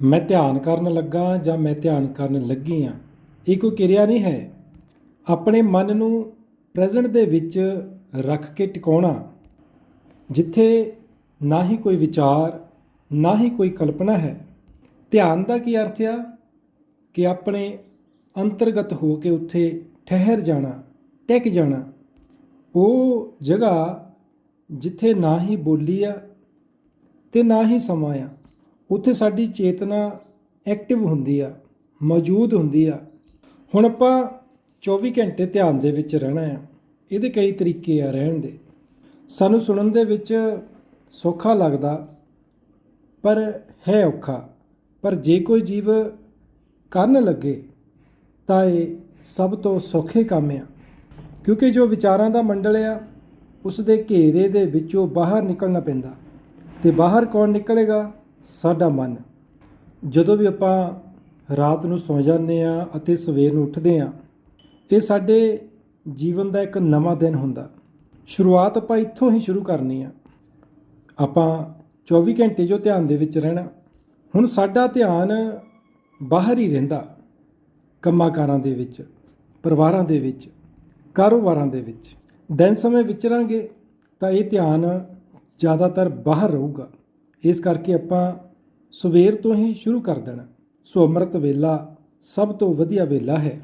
ਮੈਂ ਧਿਆਨ ਕਰਨ ਲੱਗਾ ਜਾਂ ਮੈਂ ਧਿਆਨ ਕਰਨ ਲੱਗੀ ਆ ਇਹ ਕੋਈ ਕਿਰਿਆ ਨਹੀਂ ਹੈ। ਆਪਣੇ ਮਨ ਨੂੰ ਪ੍ਰੈਜ਼ੈਂਟ ਦੇ ਵਿੱਚ ਰੱਖ ਕੇ ਟਿਕਾਉਣਾ, ਜਿੱਥੇ ਨਾ ਹੀ ਕੋਈ ਵਿਚਾਰ, ਨਾ ਹੀ ਕੋਈ ਕਲਪਨਾ ਹੈ। ਧਿਆਨ ਦਾ ਕੀ ਅਰਥ ਆ? ਕਿ ਆਪਣੇ ਅੰਤਰਗਤ ਹੋ ਕੇ ਉੱਥੇ ਠਹਿਰ ਜਾਣਾ ਟਿਕ ਜਾਣਾ। ਉਹ ਜਗ੍ਹਾ ਜਿੱਥੇ ਨਾ ਹੀ ਬੋਲੀ ਆ ਤੇ ਨਾ ਹੀ ਸਮਾਂ ਆ। ਉੱਥੇ ਸਾਡੀ ਚੇਤਨਾ ਐਕਟਿਵ ਹੁੰਦੀ ਆ, ਮੌਜੂਦ ਹੁੰਦੀ ਆ। ਹੁਣ ਆਪਾਂ 24 ਘੰਟੇ ਧਿਆਨ ਦੇ ਵਿੱਚ ਰਹਿਣਾ ਆ। ਇਹਦੇ ਕਈ ਤਰੀਕੇ ਆ ਰਹਿਣ ਦੇ। ਸਾਨੂੰ ਸੁਣਨ ਦੇ ਵਿੱਚ ਸੌਖਾ ਲੱਗਦਾ, ਪਰ ਹੈ ਔਖਾ। ਪਰ ਜੇ ਕੋਈ ਜੀਵ ਕਰਨ ਲੱਗੇ, ਤਾਂ ਇਹ ਸਭ ਤੋਂ ਸੌਖੇ ਕੰਮ ਆ। ਕਿਉਂਕਿ ਜੋ ਵਿਚਾਰਾਂ ਦਾ ਮੰਡਲ ਆ ਉਸ ਦੇ ਘੇਰੇ ਦੇ ਵਿੱਚੋਂ ਬਾਹਰ ਨਿਕਲਣਾ ਪੈਂਦਾ। ਤੇ ਬਾਹਰ ਕੌਣ ਨਿਕਲੇਗਾ? ਸਾਡਾ ਮਨ। ਜਦੋਂ ਵੀ ਆਪਾਂ ਰਾਤ ਨੂੰ ਸੌਂ ਜਾਂਦੇ ਆ ਅਤੇ ਸਵੇਰ ਨੂੰ ਉੱਠਦੇ ਆ ਇਹ ਸਾਡੇ ਜੀਵਨ ਦਾ ਇੱਕ ਨਵਾਂ ਦਿਨ ਹੁੰਦਾ। ਸ਼ੁਰੂਆਤ ਆਪਾਂ ਇੱਥੋਂ ਹੀ ਸ਼ੁਰੂ ਕਰਨੀ ਆ। ਆਪਾਂ 24 ਘੰਟੇ ਜੋ ਧਿਆਨ ਦੇ ਵਿੱਚ ਰਹਿਣਾ, ਹੁਣ ਸਾਡਾ ਧਿਆਨ ਬਾਹਰ ਹੀ ਰਹਿੰਦਾ। ਕੰਮਾਂ-ਕਾਰਾਂ ਦੇ ਵਿੱਚ, ਪਰਿਵਾਰਾਂ ਦੇ ਵਿੱਚ, ਕਾਰੋਬਾਰਾਂ ਦੇ ਵਿੱਚ। ਦਿਨ ਸਮੇਂ ਵਿਚਰਾਂਗੇ ਤਾਂ ਇਹ ਧਿਆਨ ਜ਼ਿਆਦਾਤਰ ਬਾਹਰ ਰਹੂਗਾ। ਇਸ ਕਰਕੇ ਆਪਾਂ ਸਵੇਰ ਤੋਂ ਹੀ ਸ਼ੁਰੂ ਕਰ ਦੇਣਾ। ਸੋ ਅੰਮ੍ਰਿਤ ਵੇਲਾ ਸਭ ਤੋਂ ਵਧੀਆ ਵੇਲਾ ਹੈ।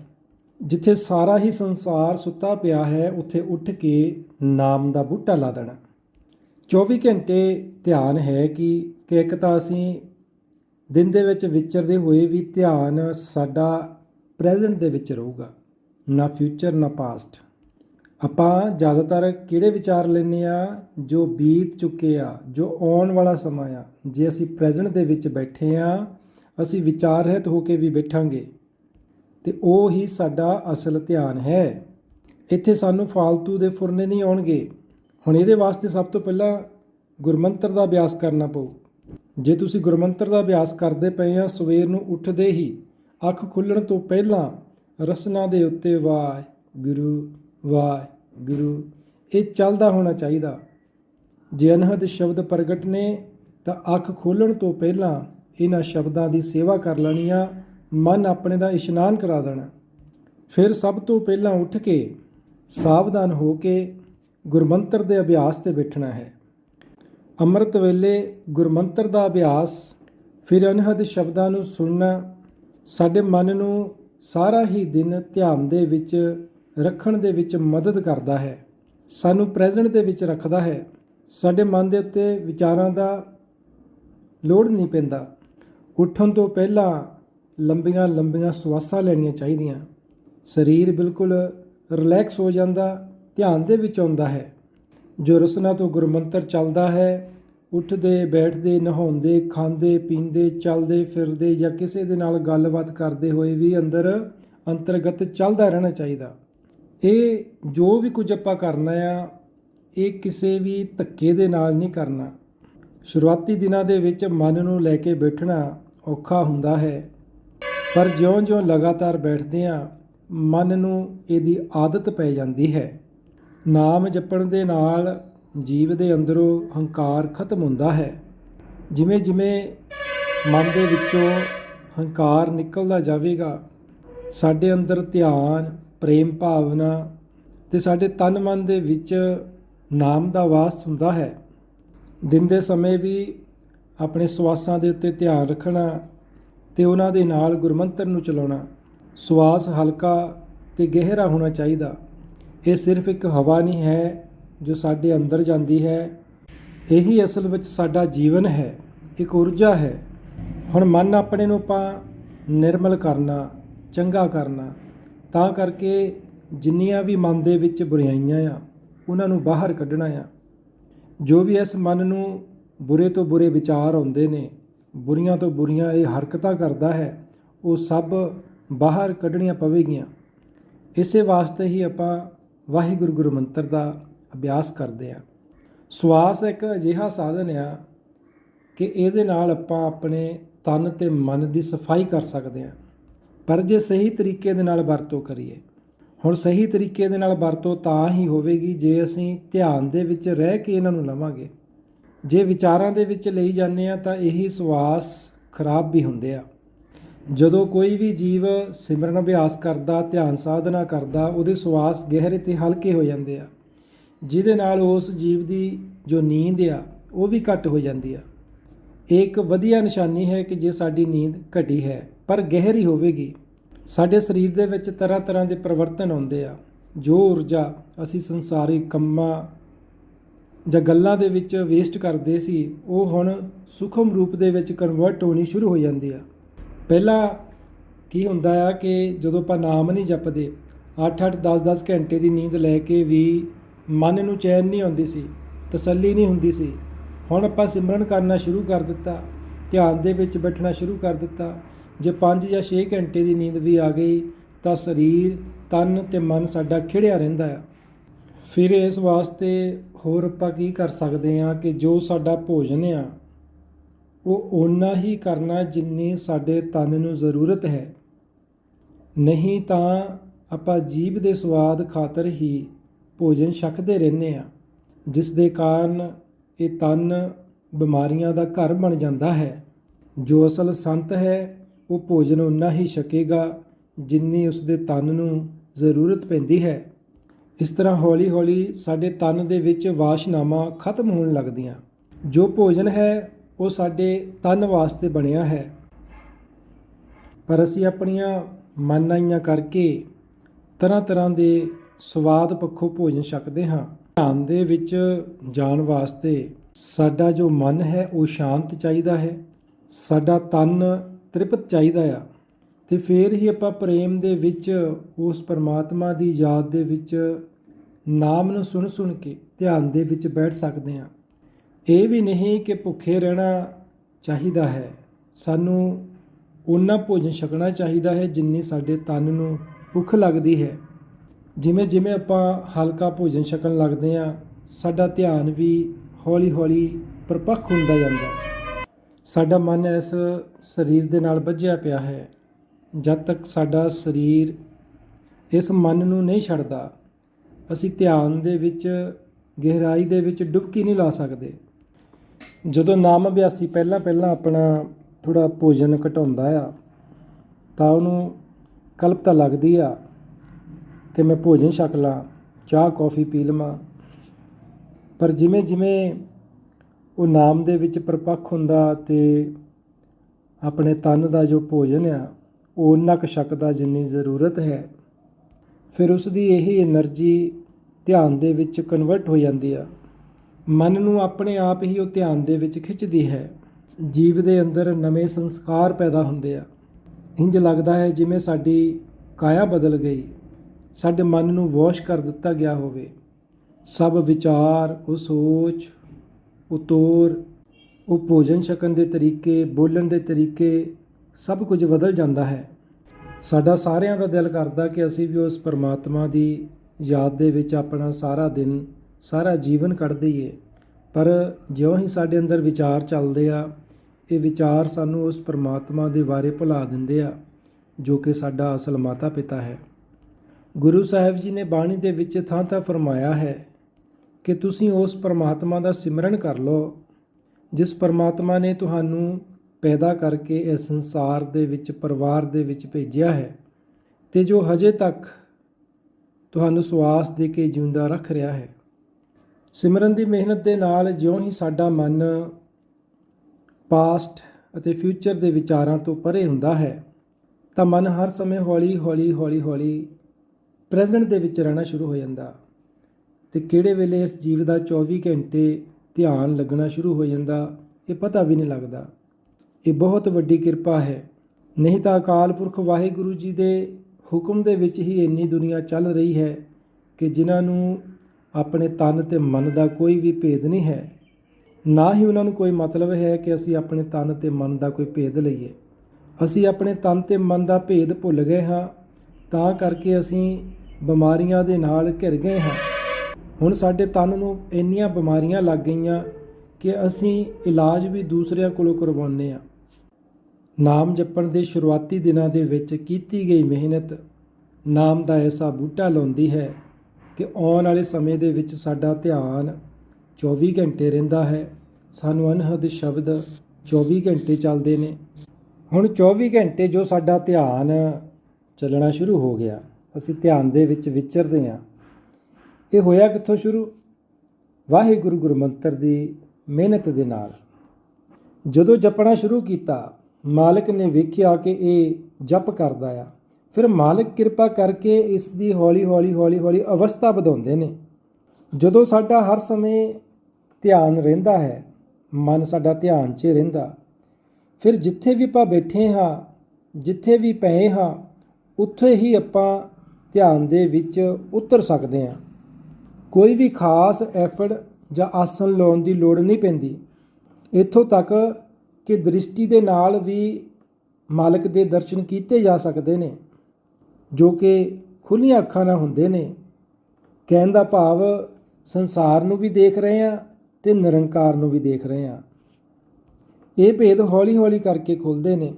ਜਿੱਥੇ ਸਾਰਾ ਹੀ ਸੰਸਾਰ ਸੁੱਤਾ ਪਿਆ ਹੈ, ਉੱਥੇ ਉੱਠ ਕੇ ਨਾਮ ਦਾ ਬੂਟਾ ਲਾ ਦੇਣਾ। 24 ਘੰਟੇ ਧਿਆਨ ਹੈ ਕਿ ਕਿ ਇੱਕ ਤਾਂ ਅਸੀਂ ਦਿਨ ਦੇ ਵਿੱਚ ਵਿਚਰਦੇ ਹੋਏ ਵੀ ਧਿਆਨ ਸਾਡਾ ਪ੍ਰੈਜ਼ੈਂਟ ਦੇ ਵਿੱਚ ਰਹੂਗਾ, ਨਾ ਫਿਊਚਰ ਨਾ ਪਾਸਟ ਆਪਾਂ ਜ਼ਿਆਦਾਤਰ ਕਿਹੜੇ ਵਿਚਾਰ ਲੈਂਦੇ ਆ? ਜੋ ਬੀਤ ਚੁੱਕੇ ਆ, ਜੋ ਆਉਣ ਵਾਲਾ ਸਮਾਂ ਆ। ਜੇ ਅਸੀਂ ਪ੍ਰੈਜ਼ੈਂਟ ਦੇ ਵਿੱਚ ਬੈਠੇ ਆ, ਅਸੀਂ ਵਿਚਾਰ ਰਹਿਤ ਹੋ ਕੇ ਵੀ ਬੈਠਾਂਗੇ। ਤੇ ਉਹ ਹੀ ਸਾਡਾ ਅਸਲ ਧਿਆਨ ਹੈ। ਇੱਥੇ ਸਾਨੂੰ ਫਾਲਤੂ ਦੇ ਫੁਰਨੇ ਨਹੀਂ ਆਉਣਗੇ। ਹੁਣ ਇਹਦੇ ਵਾਸਤੇ ਸਭ ਤੋਂ ਪਹਿਲਾਂ ਗੁਰਮੰਤਰ ਦਾ ਅਭਿਆਸ ਕਰਨਾ ਪਊ। ਜੇ ਤੁਸੀਂ ਗੁਰਮੰਤਰ ਦਾ ਅਭਿਆਸ ਕਰਦੇ ਪਏ ਆ, ਸਵੇਰ ਨੂੰ ਉੱਠਦੇ ਹੀ ਅੱਖ ਖੁੱਲਣ ਤੋਂ ਪਹਿਲਾਂ ਰਸਨਾ ਦੇ ਉੱਤੇ ਵਾਹਿਗੁਰੂ। ਵਾਹਿਗੁਰੂ। ਇਹ ਚੱਲਦਾ ਹੋਣਾ ਚਾਹੀਦਾ। ਜੇ ਅਨਹਦ ਸ਼ਬਦ ਪ੍ਰਗਟ ਨੇ, ਤਾਂ ਅੱਖ ਖੋਲਣ ਤੋਂ ਪਹਿਲਾਂ ਇਹਨਾਂ ਸ਼ਬਦਾਂ ਦੀ ਸੇਵਾ ਕਰ ਲੈਣੀ ਆ, ਮਨ ਆਪਣੇ ਦਾ ਇਸ਼ਨਾਨ ਕਰਾ ਦੇਣਾ। ਫਿਰ ਸਭ ਤੋਂ ਪਹਿਲਾਂ ਉੱਠ ਕੇ ਸਾਵਧਾਨ ਹੋ ਕੇ ਗੁਰਮੰਤਰ ਦੇ ਅਭਿਆਸ ਤੇ ਬੈਠਣਾ ਹੈ। ਅੰਮ੍ਰਿਤ ਵੇਲੇ ਗੁਰਮੰਤਰ ਦਾ ਅਭਿਆਸ, ਫਿਰ ਅਨਹਦ ਸ਼ਬਦਾਂ ਨੂੰ ਸੁਣਨਾ, ਸਾਡੇ ਮਨ ਨੂੰ ਸਾਰਾ ਹੀ ਦਿਨ ਧਿਆਨ ਦੇ ਵਿੱਚ ਰੱਖਣ ਦੇ ਵਿੱਚ ਮਦਦ ਕਰਦਾ ਹੈ, ਸਾਨੂੰ ਪ੍ਰੈਜ਼ੈਂਟ ਦੇ ਵਿੱਚ ਰੱਖਦਾ ਹੈ। ਸਾਡੇ ਮਨ ਦੇ ਉੱਤੇ ਵਿਚਾਰਾਂ ਦਾ ਲੋੜ ਨਹੀਂ ਪੈਂਦਾ। ਉੱਠਣ ਤੋਂ ਪਹਿਲਾਂ ਲੰਬੀਆਂ ਲੰਬੀਆਂ ਸਵਾਸਾਂ ਲੈਣੀਆਂ ਚਾਹੀਦੀਆਂ। ਸਰੀਰ ਬਿਲਕੁਲ ਰਿਲੈਕਸ ਹੋ ਜਾਂਦਾ, ਧਿਆਨ ਦੇ ਵਿੱਚ ਆਉਂਦਾ ਹੈ। ਜੋ ਰਸਨਾ ਤੋਂ ਗੁਰਮੰਤਰ ਚੱਲਦਾ ਹੈ, ਉੱਠਦੇ, ਬੈਠਦੇ, ਨਹਾਉਂਦੇ, ਖਾਂਦੇ, ਪੀਂਦੇ, ਚੱਲਦੇ, ਫਿਰਦੇ ਜਾਂ ਕਿਸੇ ਦੇ ਨਾਲ ਗੱਲਬਾਤ ਕਰਦੇ ਹੋਏ ਵੀ ਅੰਦਰ ਅੰਤਰਗਤ ਚੱਲਦਾ ਰਹਿਣਾ ਚਾਹੀਦਾ। ਇਹ ਜੋ ਵੀ ਕੁਝ ਆਪਾਂ ਕਰਨਾ ਆ, ਇਹ ਕਿਸੇ ਵੀ ਧੱਕੇ ਦੇ ਨਾਲ ਨਹੀਂ ਕਰਨਾ। ਸ਼ੁਰੂਆਤੀ ਦਿਨਾਂ ਦੇ ਵਿੱਚ ਮਨ ਨੂੰ ਲੈ ਕੇ ਬੈਠਣਾ ਔਖਾ ਹੁੰਦਾ ਹੈ। ਪਰ ਜਿਉਂ-ਜਿਉਂ ਲਗਾਤਾਰ ਬੈਠਦੇ ਆ ਮਨ ਨੂੰ ਇਹਦੀ ਆਦਤ ਪੈ ਜਾਂਦੀ ਹੈ। ਨਾਮ ਜਪਣ ਦੇ ਨਾਲ ਜੀਵ ਦੇ ਅੰਦਰੋਂ ਹੰਕਾਰ ਖਤਮ ਹੁੰਦਾ ਹੈ। ਜਿਵੇਂ ਜਿਵੇਂ ਮਨ ਦੇ ਵਿੱਚੋਂ ਹੰਕਾਰ ਨਿਕਲਦਾ ਜਾਵੇਗਾ, ਸਾਡੇ ਅੰਦਰ ਧਿਆਨ ਪ੍ਰੇਮ ਭਾਵਨਾ ਤੇ ਸਾਡੇ ਤਨ ਮਨ ਦੇ ਵਿੱਚ ਨਾਮ ਦਾ ਵਾਸ ਹੁੰਦਾ ਹੈ। ਦਿਨ ਦੇ ਸਮੇਂ ਵੀ ਆਪਣੇ ਸਵਾਸਾਂ ਦੇ ਉੱਤੇ ਧਿਆਨ ਰੱਖਣਾ ਤੇ ਉਹਨਾਂ ਦੇ ਨਾਲ ਗੁਰਮੰਤਰ ਨੂੰ ਚਲਾਉਣਾ, ਸਵਾਸ ਹਲਕਾ ਤੇ ਗਹਿਰਾ ਹੋਣਾ ਚਾਹੀਦਾ। ਇਹ ਸਿਰਫ ਇੱਕ ਹਵਾ ਨਹੀਂ ਹੈ ਜੋ ਸਾਡੇ ਅੰਦਰ ਜਾਂਦੀ ਹੈ। ਇਹੀ ਅਸਲ ਵਿੱਚ ਸਾਡਾ ਜੀਵਨ ਹੈ, ਇੱਕ ਊਰਜਾ ਹੈ। ਹੁਣ ਮਨ ਆਪਣੇ ਨੂੰ ਆਪਾਂ ਨਿਰਮਲ ਕਰਨਾ, ਚੰਗਾ ਕਰਨਾ ਤਾਂ ਕਰਕੇ ਜਿੰਨੀਆਂ ਵੀ ਮਨ ਦੇ ਵਿੱਚ ਬੁਰਾਈਆਂ ਆ, ਉਹਨਾਂ ਨੂੰ ਬਾਹਰ ਕੱਢਣਾ ਆ। ਜੋ ਵੀ ਇਸ ਮਨ ਨੂੰ ਬੁਰੇ ਤੋਂ ਬੁਰੇ ਵਿਚਾਰ ਆਉਂਦੇ ਨੇ, ਬੁਰੀਆਂ ਤੋਂ ਬੁਰੀਆਂ ਇਹ ਹਰਕਤਾਂ ਕਰਦਾ ਹੈ, ਉਹ ਸਭ ਬਾਹਰ ਕੱਢਣੀਆਂ ਪਵੇਗੀਆਂ। ਇਸੇ ਵਾਸਤੇ ਹੀ ਆਪਾਂ ਵਾਹਿਗੁਰੂ ਗੁਰੂ ਮੰਤਰ ਦਾ ਅਭਿਆਸ ਕਰਦੇ ਆ ਸਵਾਸ ਇੱਕ ਅਜਿਹਾ ਸਾਧਨ ਆ ਕਿ ਇਹਦੇ ਨਾਲ ਆਪਾਂ ਆਪਣੇ ਤਨ ਤੇ ਮਨ ਦੀ ਸਫ਼ਾਈ ਕਰ ਸਕਦੇ ਆ ਪਰ ਜੇ ਸਹੀ ਤਰੀਕੇ ਦੇ ਨਾਲ ਵਰਤੋਂ ਕਰੀਏ, ਹੁਣ ਸਹੀ ਤਰੀਕੇ ਦੇ ਨਾਲ ਵਰਤੋਂ ਤਾਂ ਹੀ ਹੋਵੇਗੀ ਜੇ ਅਸੀਂ ਧਿਆਨ ਦੇ ਵਿੱਚ ਰਹਿ ਕੇ ਇਹਨਾਂ ਨੂੰ ਲਵਾਂਗੇ। ਜੇ ਵਿਚਾਰਾਂ ਦੇ ਵਿੱਚ ਲਈ ਜਾਂਦੇ ਆ ਤਾਂ ਇਹੀ ਸਵਾਸ ਖਰਾਬ ਵੀ ਹੁੰਦੇ ਆ। ਜਦੋਂ ਕੋਈ ਵੀ ਜੀਵ ਸਿਮਰਨ ਅਭਿਆਸ ਕਰਦਾ, ਧਿਆਨ ਸਾਧਨਾ ਕਰਦਾ, ਉਹਦੇ ਸਵਾਸ ਗਹਿਰੇ ਤੇ ਹਲਕੇ ਹੋ ਜਾਂਦੇ ਆ। ਜਿਹਦੇ ਨਾਲ ਉਸ ਜੀਵ ਦੀ ਜੋ ਨੀਂਦ ਆ, ਉਹ ਵੀ ਘੱਟ ਹੋ ਜਾਂਦੀ ਆ। ਇਹ ਇੱਕ ਵਧੀਆ ਨਿਸ਼ਾਨੀ ਹੈ ਕਿ ਜੇ ਸਾਡੀ ਨੀਂਦ ਘਟੀ ਹੈ, ਪਰ ਗਹਿਰੀ ਹੋਵੇਗੀ। ਸਾਡੇ ਸਰੀਰ ਦੇ ਵਿੱਚ ਤਰ੍ਹਾਂ ਤਰ੍ਹਾਂ ਦੇ ਪਰਿਵਰਤਨ ਆਉਂਦੇ ਆ। ਜੋ ਊਰਜਾ ਅਸੀਂ ਸੰਸਾਰੀ ਕੰਮਾਂ ਜਾਂ ਗੱਲਾਂ ਦੇ ਵਿੱਚ ਵੇਸਟ ਕਰਦੇ ਸੀ, ਉਹ ਹੁਣ ਸੁਖਮ ਰੂਪ ਦੇ ਵਿੱਚ ਕਨਵਰਟ ਹੋਣੀ ਸ਼ੁਰੂ ਹੋ ਜਾਂਦੀ ਆ। ਪਹਿਲਾਂ ਕੀ ਹੁੰਦਾ ਆ ਕਿ ਜਦੋਂ ਆਪਾਂ ਨਾਮ ਨਹੀਂ ਜਪਦੇ 8-8 10-10 ਘੰਟੇ ਦੀ ਨੀਂਦ ਲੈ ਕੇ ਵੀ ਮਨ ਨੂੰ ਚੈਨ ਨਹੀਂ ਆਉਂਦੀ ਸੀ, ਤਸੱਲੀ ਨਹੀਂ ਹੁੰਦੀ ਸੀ। ਹੁਣ ਆਪਾਂ ਸਿਮਰਨ ਕਰਨਾ ਸ਼ੁਰੂ ਕਰ ਦਿੱਤਾ, ਧਿਆਨ ਦੇ ਵਿੱਚ ਬੈਠਣਾ ਸ਼ੁਰੂ ਕਰ ਦਿੱਤਾ ਜੇ 5 ਜਾਂ 6 ਘੰਟੇ ਦੀ ਨੀਂਦ ਵੀ ਆ ਗਈ ਤਾਂ ਸਰੀਰ, ਤਨ ਤੇ ਮਨ ਸਾਡਾ ਖਿੜਿਆ ਰਹਿੰਦਾ ਆ। ਫਿਰ ਇਸ ਵਾਸਤੇ ਹੋਰ ਆਪਾਂ ਕੀ ਕਰ ਸਕਦੇ ਹਾਂ ਕਿ ਜੋ ਸਾਡਾ ਭੋਜਨ ਆ, ਉਹ ਓਨਾ ਹੀ ਕਰਨਾ ਜਿੰਨੀ ਸਾਡੇ ਤਨ ਨੂੰ ਜ਼ਰੂਰਤ ਹੈ। ਨਹੀਂ ਤਾਂ ਆਪਾਂ ਜੀਭ ਦੇ ਸਵਾਦ ਖਾਤਰ ਹੀ ਭੋਜਨ ਛਕਦੇ ਰਹਿੰਦੇ ਆ ਜਿਸ ਦੇ ਕਾਰਨ ਇਹ ਤਨ ਬਿਮਾਰੀਆਂ ਦਾ ਘਰ ਬਣ ਜਾਂਦਾ ਹੈ, ਜੋ ਅਸਲ ਸੰਤ ਹੈ ਉਹ ਭੋਜਨ ਓਨਾ ਹੀ ਛਕੇਗਾ ਜਿੰਨੀ ਉਸਦੇ ਤਨ ਨੂੰ ਜ਼ਰੂਰਤ ਪੈਂਦੀ ਹੈ। ਇਸ ਤਰ੍ਹਾਂ ਹੌਲੀ-ਹੌਲੀ ਸਾਡੇ ਤਨ ਦੇ ਵਿੱਚ ਵਾਸ਼ਨਾਵਾਂ ਖਤਮ ਹੋਣ ਲੱਗਦੀਆਂ। ਜੋ ਭੋਜਨ ਹੈ, ਉਹ ਸਾਡੇ ਤਨ ਵਾਸਤੇ ਬਣਿਆ ਹੈ। ਪਰ ਅਸੀਂ ਆਪਣੀਆਂ ਮਨਾਈਆਂ ਕਰਕੇ ਤਰ੍ਹਾਂ ਤਰ੍ਹਾਂ ਦੇ ਸਵਾਦ ਪੱਖੋਂ ਭੋਜਨ ਛਕਦੇ ਹਾਂ। ਧਿਆਨ ਦੇ ਵਿੱਚ ਜਾਣ ਵਾਸਤੇ ਸਾਡਾ ਜੋ ਮਨ ਹੈ, ਉਹ ਸ਼ਾਂਤ ਚਾਹੀਦਾ ਹੈ। ਸਾਡਾ ਤਨ ਤ੍ਰਿਪਤ ਚਾਹੀਦਾ ਆ। ਤੇ ਫਿਰ ਹੀ ਆਪਾਂ ਪ੍ਰੇਮ ਦੇ ਵਿੱਚ, ਉਸ ਪਰਮਾਤਮਾ ਦੀ ਯਾਦ ਦੇ ਵਿੱਚ ਨਾਮ ਨੂੰ ਸੁਣ ਸੁਣ ਕੇ ਧਿਆਨ ਦੇ ਵਿੱਚ ਬੈਠ ਸਕਦੇ ਹਾਂ। ਇਹ ਵੀ ਨਹੀਂ ਕਿ ਭੁੱਖੇ ਰਹਿਣਾ ਚਾਹੀਦਾ ਹੈ। ਸਾਨੂੰ ਉਹਨਾਂ ਭੋਜਨ ਛਕਣਾ ਚਾਹੀਦਾ ਹੈ ਜਿੰਨੀ ਸਾਡੇ ਤਨ ਨੂੰ ਭੁੱਖ ਲੱਗਦੀ ਹੈ। ਜਿਵੇਂ ਜਿਵੇਂ ਆਪਾਂ ਹਲਕਾ ਭੋਜਨ ਛਕਣ ਲੱਗਦੇ ਹਾਂ, ਸਾਡਾ ਧਿਆਨ ਵੀ ਹੌਲੀ-ਹੌਲੀ ਪਰਪੱਕ ਹੁੰਦਾ ਜਾਂਦਾ। ਹੈ ਸਾਡਾ ਮਨ ਇਸ ਸਰੀਰ ਦੇ ਨਾਲ ਬੱਝਿਆ ਪਿਆ ਹੈ। ਜਦ ਤੱਕ ਸਾਡਾ ਸਰੀਰ ਇਸ ਮਨ ਨੂੰ ਨਹੀਂ ਛੱਡਦਾ, ਅਸੀਂ ਧਿਆਨ ਦੇ ਵਿੱਚ, ਗਹਿਰਾਈ ਦੇ ਵਿੱਚ ਡੁਬਕੀ ਨਹੀਂ ਲਾ ਸਕਦੇ। ਜਦੋਂ ਨਾਮ ਅਭਿਆਸੀ ਪਹਿਲਾਂ ਪਹਿਲਾਂ ਆਪਣਾ ਥੋੜਾ ਭੋਜਨ ਘਟਾਉਂਦਾ ਆ, ਤਾਂ ਉਹਨੂੰ ਕਲਪਤਾ ਲੱਗਦੀ ਆ ਕਿ ਮੈਂ ਭੋਜਨ ਛਕ ਲਾਂ, ਚਾਹ, ਕੌਫੀ ਪੀ ਲਵਾਂ। ਪਰ ਜਿਵੇਂ ਜਿਵੇਂ ਉਹ ਨਾਮ ਦੇ ਵਿੱਚ ਪਰਪੱਖ ਹੁੰਦਾ ਤੇ ਆਪਣੇ ਤਨ ਦਾ ਜੋ ਭੋਜਨ ਆ, ਉਹ ਉਹਨਾਂ ਕੁ ਸ਼ਕਦਾ ਜਿੰਨੀ ਜ਼ਰੂਰਤ ਹੈ, ਫਿਰ ਉਸ ਦੀ ਇਹ એનર્ਜੀ ਧਿਆਨ ਦੇ ਵਿੱਚ ਕਨਵਰਟ ਹੋ ਜਾਂਦੀ ਆ। ਮਨ ਨੂੰ ਆਪਣੇ ਆਪ ਹੀ ਉਹ ਧਿਆਨ ਦੇ ਵਿੱਚ ਖਿੱਚਦੀ ਹੈ। ਜੀਵ ਦੇ ਅੰਦਰ ਨਵੇਂ ਸੰਸਕਾਰ ਪੈਦਾ ਹੁੰਦੇ ਆ। ਇੰਜ ਲੱਗਦਾ ਹੈ ਜਿਵੇਂ ਸਾਡੀ ਕਾਇਆ ਬਦਲ ਗਈ, ਸਾਡੇ ਮਨ ਨੂੰ ਵਾਸ਼ ਕਰ ਦਿੱਤਾ ਗਿਆ ਹੋਵੇ। ਸਭ ਵਿਚਾਰ, ਉਹ ਸੋਚ ਉਹ ਤੋਰ ਉਹ ਭੋਜਨ ਛਕਣ ਦੇ ਤਰੀਕੇ, ਬੋਲਣ ਦੇ ਤਰੀਕੇ ਸਭ ਕੁਝ ਬਦਲ ਜਾਂਦਾ ਹੈ। ਸਾਡਾ ਸਾਰਿਆਂ ਦਾ ਦਿਲ ਕਰਦਾ ਕਿ ਅਸੀਂ ਵੀ ਉਸ ਪਰਮਾਤਮਾ ਦੀ ਯਾਦ ਦੇ ਵਿੱਚ ਆਪਣਾ ਸਾਰਾ ਦਿਨ, ਸਾਰਾ ਜੀਵਨ ਕੱਢ ਦਈਏ। ਪਰ ਜਿਉਂ ਹੀ ਸਾਡੇ ਅੰਦਰ ਵਿਚਾਰ ਚੱਲਦੇ ਆ, ਇਹ ਵਿਚਾਰ ਸਾਨੂੰ ਉਸ ਪਰਮਾਤਮਾ ਦੇ ਬਾਰੇ ਭੁਲਾ ਦਿੰਦੇ ਆ, ਜੋ ਕਿ ਸਾਡਾ ਅਸਲ ਮਾਤਾ ਪਿਤਾ ਹੈ। ਗੁਰੂ ਸਾਹਿਬ ਜੀ ਨੇ ਬਾਣੀ ਦੇ ਵਿੱਚ ਥਾਂ ਥਾਂ ਫਰਮਾਇਆ ਹੈ ਕਿ ਤੁਸੀਂ ਉਸ ਪਰਮਾਤਮਾ ਦਾ ਸਿਮਰਨ ਕਰ ਲਓ, ਜਿਸ ਪਰਮਾਤਮਾ ਨੇ ਤੁਹਾਨੂੰ ਪੈਦਾ ਕਰਕੇ ਇਸ ਸੰਸਾਰ ਦੇ ਵਿੱਚ, ਪਰਿਵਾਰ ਦੇ ਵਿੱਚ ਭੇਜਿਆ ਹੈ ਤੇ ਜੋ ਹਜੇ ਤੱਕ ਤੁਹਾਨੂੰ ਸਵਾਸ ਦੇ ਕੇ ਜਿਉਂਦਾ ਰੱਖ ਰਿਹਾ ਹੈ। ਸਿਮਰਨ ਦੀ ਮਿਹਨਤ ਦੇ ਨਾਲ ਜਿਉਂ ਹੀ ਸਾਡਾ ਮਨ ਪਾਸਟ ਅਤੇ ਫਿਊਚਰ ਦੇ ਵਿਚਾਰਾਂ ਤੋਂ ਪਰੇ ਹੁੰਦਾ ਹੈ, ਤਾਂ ਮਨ ਹਰ ਸਮੇਂ ਹੌਲੀ ਹੌਲੀ ਹੌਲੀ ਹੌਲੀ ਪ੍ਰੈਜ਼ੈਂਟ ਦੇ ਵਿੱਚ ਰਹਿਣਾ ਸ਼ੁਰੂ ਹੋ ਜਾਂਦਾ। ਅਤੇ ਕਿਹੜੇ ਵੇਲੇ ਇਸ ਜੀਵ ਦਾ 24 ਘੰਟੇ ਧਿਆਨ ਲੱਗਣਾ ਸ਼ੁਰੂ ਹੋ ਜਾਂਦਾ, ਇਹ ਪਤਾ ਵੀ ਨਹੀਂ ਲੱਗਦਾ। ਇਹ ਬਹੁਤ ਵੱਡੀ ਕਿਰਪਾ ਹੈ। ਨਹੀਂ ਤਾਂ ਅਕਾਲ ਪੁਰਖ ਵਾਹਿਗੁਰੂ ਜੀ ਦੇ ਹੁਕਮ ਦੇ ਵਿੱਚ ਹੀ ਇੰਨੀ ਦੁਨੀਆ ਚੱਲ ਰਹੀ ਹੈ ਕਿ ਜਿਨ੍ਹਾਂ ਨੂੰ ਆਪਣੇ ਤਨ ਤੇ ਮਨ ਦਾ ਕੋਈ ਵੀ ਭੇਦ ਨਹੀਂ ਹੈ। ਨਾ ਹੀ ਉਹਨਾਂ ਨੂੰ ਕੋਈ ਮਤਲਬ ਹੈ ਕਿ ਅਸੀਂ ਆਪਣੇ ਤਨ ਤੇ ਮਨ ਦਾ ਕੋਈ ਭੇਦ ਲਈਏ। ਅਸੀਂ ਆਪਣੇ ਤਨ ਤੇ ਮਨ ਦਾ ਭੇਦ ਭੁੱਲ ਗਏ ਹਾਂ, ਤਾਂ ਕਰਕੇ ਅਸੀਂ ਬਿਮਾਰੀਆਂ ਦੇ ਨਾਲ ਘਿਰ ਗਏ ਹਾਂ। ਹੁਣ ਸਾਡੇ ਤਨ ਨੂੰ ਇੰਨੀਆਂ ਬਿਮਾਰੀਆਂ ਲੱਗ ਗਈਆਂ ਕਿ ਅਸੀਂ ਇਲਾਜ ਵੀ ਦੂਸਰਿਆਂ ਕੋਲੋਂ ਕਰਵਾਉਂਦੇ ਹਾਂ। ਨਾਮ ਜਪਣ ਦੇ ਸ਼ੁਰੂਆਤੀ ਦਿਨਾਂ ਦੇ ਵਿੱਚ ਕੀਤੀ ਗਈ ਮਿਹਨਤ ਨਾਮ ਦਾ ਐਸਾ ਬੂਟਾ ਲਾਉਂਦੀ ਹੈ ਕਿ ਆਉਣ ਵਾਲੇ ਸਮੇਂ ਦੇ ਵਿੱਚ ਸਾਡਾ ਧਿਆਨ 24 ਘੰਟੇ ਰਹਿੰਦਾ ਹੈ। ਸਾਨੂੰ ਅਨਹਦ ਸ਼ਬਦ 24 ਘੰਟੇ ਚੱਲਦੇ ਨੇ। ਹੁਣ 24 ਘੰਟੇ ਜੋ ਸਾਡਾ ਧਿਆਨ ਚੱਲਣਾ ਸ਼ੁਰੂ ਹੋ ਗਿਆ। ਅਸੀਂ ਧਿਆਨ ਦੇ ਵਿੱਚ ਵਿਚਰਦੇ ਹਾਂ। ਇਹ ਹੋਇਆ ਕਿੱਥੋਂ ਸ਼ੁਰੂ? ਵਾਹਿਗੁਰੂ ਗੁਰਮੰਤਰ ਦੀ ਮਿਹਨਤ ਦੇ ਨਾਲ। ਜਦੋਂ ਜਪਣਾ ਸ਼ੁਰੂ ਕੀਤਾ, ਮਾਲਕ ਨੇ ਵੇਖਿਆ ਕਿ ਇਹ ਜਪ ਕਰਦਾ ਆ। ਫਿਰ ਮਾਲਕ ਕਿਰਪਾ ਕਰਕੇ ਇਸ ਦੀ ਹੌਲੀ ਹੌਲੀ ਹੌਲੀ ਹੌਲੀ ਅਵਸਥਾ ਵਧਾਉਂਦੇ ਨੇ। ਜਦੋਂ ਸਾਡਾ ਹਰ ਸਮੇਂ ਧਿਆਨ ਰਹਿੰਦਾ ਹੈ, ਮਨ ਸਾਡਾ ਧਿਆਨ 'ਚ ਰਹਿੰਦਾ। ਫਿਰ ਜਿੱਥੇ ਵੀ ਆਪਾਂ ਬੈਠੇ ਹਾਂ, ਜਿੱਥੇ ਵੀ ਪਏ ਹਾਂ, ਉੱਥੇ ਹੀ ਆਪਾਂ ਧਿਆਨ ਦੇ ਵਿੱਚ ਉਤਰ ਸਕਦੇ ਹਾਂ। ਕੋਈ ਵੀ ਖਾਸ ਐਫਰਟ ਜਾਂ ਆਸਣ ਲਾਉਣ ਦੀ ਲੋੜ ਨਹੀਂ ਪੈਂਦੀ। ਇੱਥੋਂ ਤੱਕ ਕਿ ਦ੍ਰਿਸ਼ਟੀ ਦੇ ਨਾਲ ਵੀ ਮਾਲਕ ਦੇ ਦਰਸ਼ਨ ਕੀਤੇ ਜਾ ਸਕਦੇ ਨੇ, ਜੋ ਕਿ ਖੁੱਲੀਆਂ ਅੱਖਾਂ ਨਾਲ ਹੁੰਦੇ ਨੇ। ਕਹਿਣ ਦਾ ਭਾਵ, ਸੰਸਾਰ ਨੂੰ ਵੀ ਦੇਖ ਰਹੇ ਹਾਂ ਤੇ ਨਿਰੰਕਾਰ ਨੂੰ ਵੀ ਦੇਖ ਰਹੇ ਹਾਂ। ਇਹ ਭੇਦ ਹੌਲੀ-ਹੌਲੀ ਕਰਕੇ ਖੁੱਲਦੇ ਨੇ।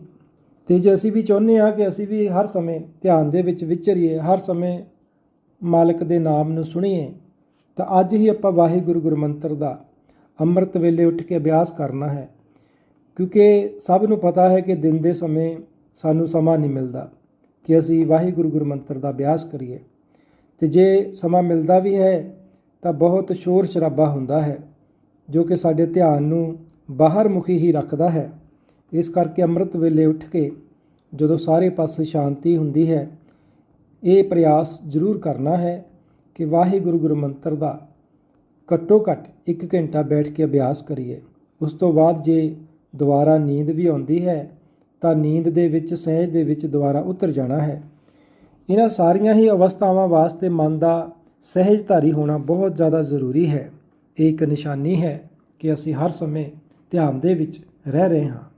ਤੇ ਜੇ ਅਸੀਂ ਵੀ ਚਾਹੁੰਦੇ ਹਾਂ ਕਿ ਅਸੀਂ ਵੀ ਹਰ ਸਮੇਂ ਧਿਆਨ ਦੇ ਵਿੱਚ ਵਿਚਰੀਏ, ਹਰ ਸਮੇਂ ਮਾਲਕ ਦੇ ਨਾਮ ਨੂੰ ਸੁਣੀਏ ਤਾਂ ਅੱਜ ਹੀ ਆਪਾਂ ਵਾਹਿਗੁਰੂ ਗੁਰਮੰਤਰ ਦਾ ਅੰਮ੍ਰਿਤ ਵੇਲੇ ਉੱਠ ਕੇ ਅਭਿਆਸ ਕਰਨਾ ਹੈ, ਕਿਉਂਕਿ ਸਭ ਨੂੰ ਪਤਾ ਹੈ ਕਿ ਦਿਨ ਦੇ ਸਮੇਂ ਸਾਨੂੰ ਸਮਾਂ ਨਹੀਂ ਮਿਲਦਾ ਕਿ ਅਸੀਂ ਵਾਹਿਗੁਰੂ ਗੁਰਮੰਤਰ ਦਾ ਅਭਿਆਸ ਕਰੀਏ। ਤੇ ਜੇ ਸਮਾਂ ਮਿਲਦਾ ਵੀ ਹੈ, ਤਾਂ ਬਹੁਤ ਸ਼ੋਰ ਸ਼ਰਾਬਾ ਹੁੰਦਾ ਹੈ, ਜੋ ਕਿ ਸਾਡੇ ਧਿਆਨ ਨੂੰ ਬਾਹਰ ਮੁਖੀ ਹੀ ਰੱਖਦਾ ਹੈ। ਇਸ ਕਰਕੇ ਅੰਮ੍ਰਿਤ ਵੇਲੇ ਉੱਠ ਕੇ ਜਦੋਂ ਸਾਰੇ ਪਾਸੇ ਸ਼ਾਂਤੀ ਹੁੰਦੀ ਹੈ, ਇਹ ਪ੍ਰਯਾਸ ਜ਼ਰੂਰ ਕਰਨਾ ਹੈ ਕਿ ਵਾਹਿਗੁਰੂ ਗੁਰਮੰਤਰ ਦਾ ਘੱਟੋ ਘੱਟ 1 ਘੰਟਾ ਬੈਠ ਕੇ ਅਭਿਆਸ ਕਰੀਏ। ਉਸ ਤੋਂ ਬਾਅਦ ਜੇ ਦੁਬਾਰਾ ਨੀਂਦ ਵੀ ਆਉਂਦੀ ਹੈ, ਤਾਂ ਨੀਂਦ ਦੇ ਵਿੱਚ, ਸਹਿਜ ਦੇ ਵਿੱਚ ਦੁਬਾਰਾ ਉਤਰ ਜਾਣਾ ਹੈ। ਇਹਨਾਂ ਸਾਰੀਆਂ ਹੀ ਅਵਸਥਾਵਾਂ ਵਾਸਤੇ ਮਨ ਦਾ ਸਹਿਜਧਾਰੀ ਹੋਣਾ ਬਹੁਤ ਜ਼ਿਆਦਾ ਜ਼ਰੂਰੀ ਹੈ। ਇਹ ਇੱਕ ਨਿਸ਼ਾਨੀ ਹੈ ਕਿ ਅਸੀਂ ਹਰ ਸਮੇਂ ਧਿਆਨ ਦੇ ਵਿੱਚ ਰਹਿ ਰਹੇ ਹਾਂ।